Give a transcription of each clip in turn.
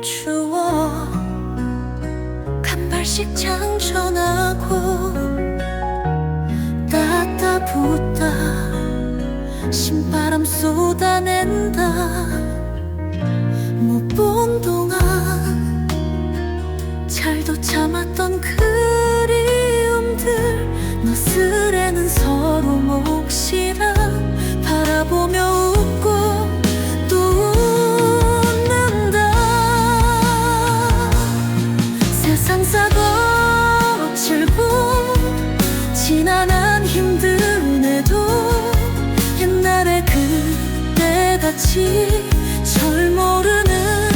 주워 간발씩 장전하고 따따 붙다. 신바람 쏟아낸다. 같이 절 모르는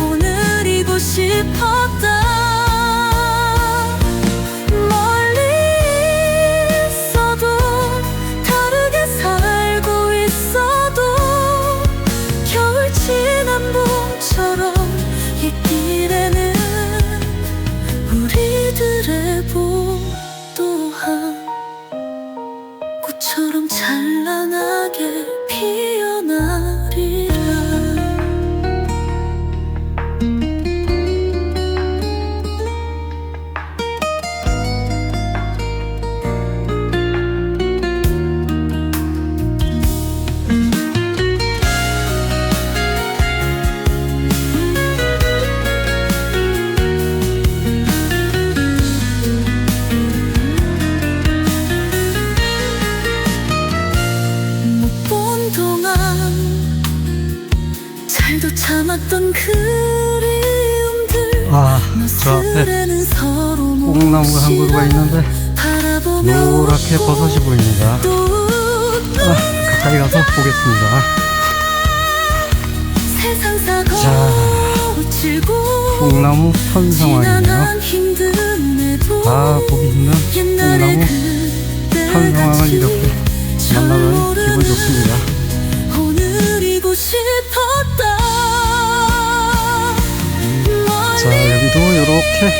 오늘이고 싶었다 꽃처럼 찬란하게 피어나 참았던 그리움들 아, 저 앞에 뽕나무가 한 그루가 있는데 노랗게 버섯이 보입니다. 또 아, 가까이 가서 보겠습니다. 자, 뽕나무 편 상황이네요. 아, 보기 있는 옛날에 뽕나무 편 상황을 이렇게 절 만나면 기분 좋습니다. 여기도 이렇게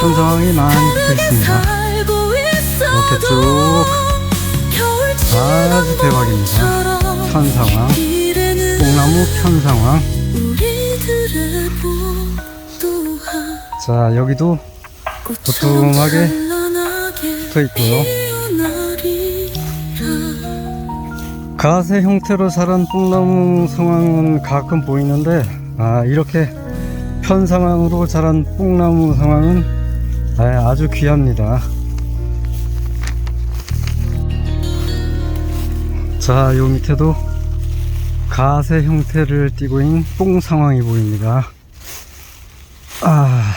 편 상황이 많이 붙어 있습니다. 이렇게 쭉 아주 대박입니다. 편 상황, 뽕나무 편 상황. 자, 여기도 도톰하게 붙어 있고요. 가세 형태로 자란 뽕나무 상황은 가끔 보이는데 아 이렇게 편 상황으로 자란 뽕나무 상황은 아, 아주 귀합니다. 자, 요 밑에도 가세 형태를 띠고 있는 뽕 상황이 보입니다. 아,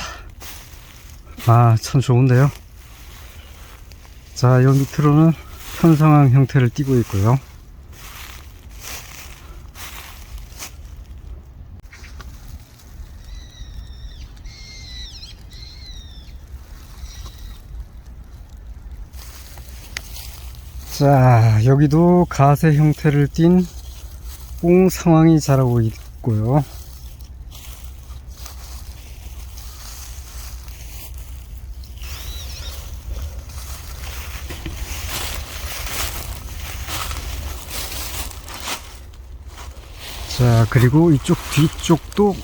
아, 참 좋은데요. 자, 요 밑으로는 편 상황 형태를 띠고 있고요. 자, 여기도 가세 형태를 띤뽕 상황이 자라고 있고요. 자, 그리고 이쪽 뒤쪽도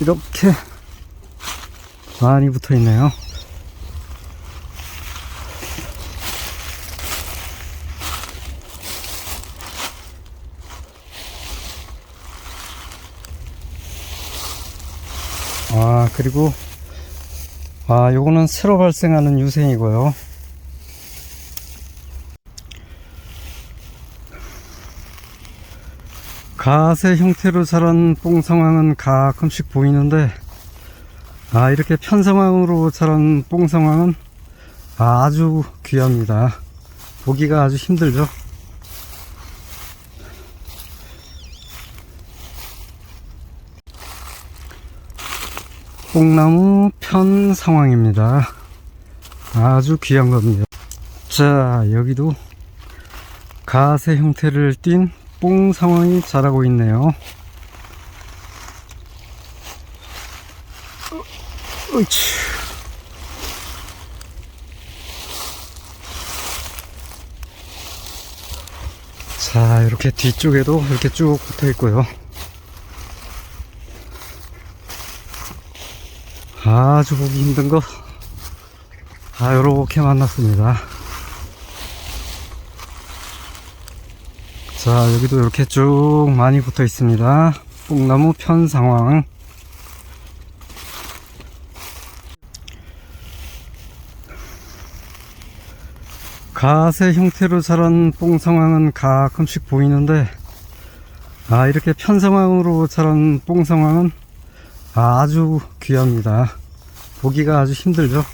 이렇게 많이 붙어 있네요. 아, 그리고, 아, 요거는 새로 발생하는 유생이고요. 가세 형태로 자란 뽕 상황은 가끔씩 보이는데, 아, 이렇게 편 상황으로 자란 뽕 상황은 아주 귀합니다. 보기가 아주 힘들죠. 뽕나무 편 상황입니다. 아주 귀한 겁니다. 자, 여기도 가세 형태를 띤 뽕 상황이 자라고 있네요. 어, 으이치. 자, 이렇게 뒤쪽에도 이렇게 쭉 붙어 있고요. 아주 보기 힘든 거, 아, 요렇게 만났습니다. 자, 여기도 이렇게 쭉 많이 붙어 있습니다. 뽕나무 편 상황. 가세 형태로 자란 뽕 상황은 가끔씩 보이는데, 아, 이렇게 편 상황으로 자란 뽕 상황은 아주 귀합니다. 보기가 아주 힘들죠.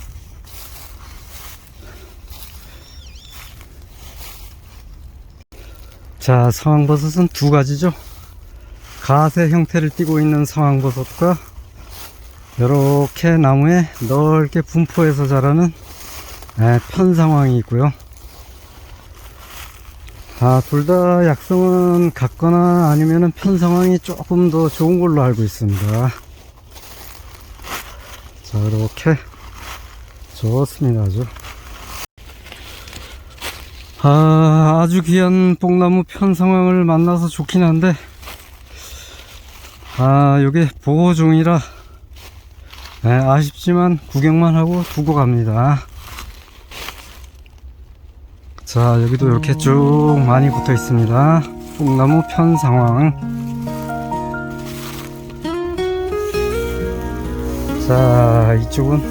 자, 상황버섯은 두 가지죠. 가세 형태를 띠고 있는 상황버섯과 이렇게 나무에 넓게 분포해서 자라는 예, 편 상황이 있고요. 아, 둘 다 약성은 같거나 아니면은 편 상황이 조금 더 좋은 걸로 알고 있습니다. 자, 이렇게 좋습니다, 아주. 아, 아주 귀한 뽕나무 편 상황을 만나서 좋긴 한데, 아, 요게 보호 중이라, 예, 아쉽지만 구경만 하고 두고 갑니다. 자, 여기도 이렇게 쭉 많이 붙어 있습니다. 뽕나무 편 상황. 자, 이쪽은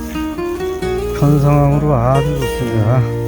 편 상황으로 아주 좋습니다.